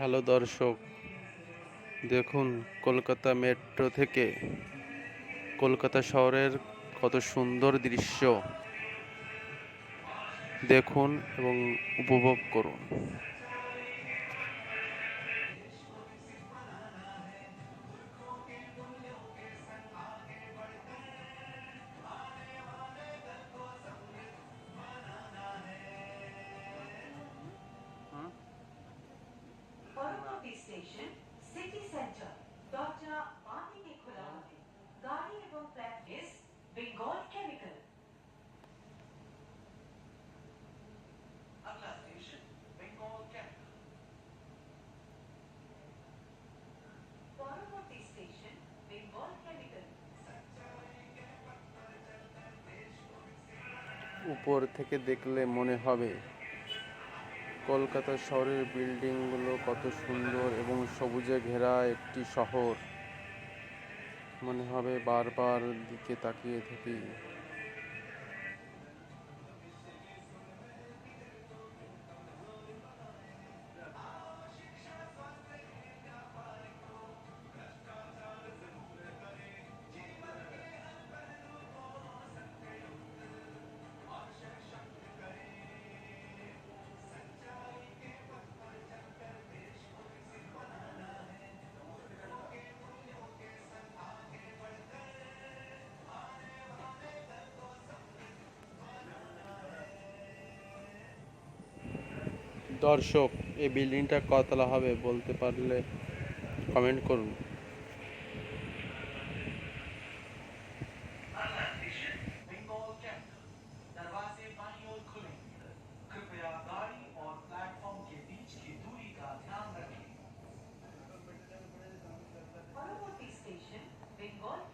Hello দর্শক। দেখুন, Kolkata metro থেকে কলকাতা শহরের কত সুন্দর দৃশ্য। দেখুন এবং উপভোগ করুন। পরবর্তী স্টেশন সিটি সেন্টার দরজা বাঁ দিকে খোলা হবে গাড়ি এবং প্র্যাকটিস বেঙ্গল কেমিক্যাল अगला स्टेशन बंगाल कैपिटल পরবর্তী স্টেশন বেঙ্গল কেমিক্যাল উপর থেকে দেখলে মনে হবে কলকাতা শহরের বিল্ডিংগুলো কত সুন্দর এবং সবুজে ঘেরা একটি শহর। মনে হবে বারবার দিকে তাকিয়ে থাকি। দর্শক এই বিল্ডিংটা কতলা হবে বলতে পারলে কমেন্ট করুন। Bengal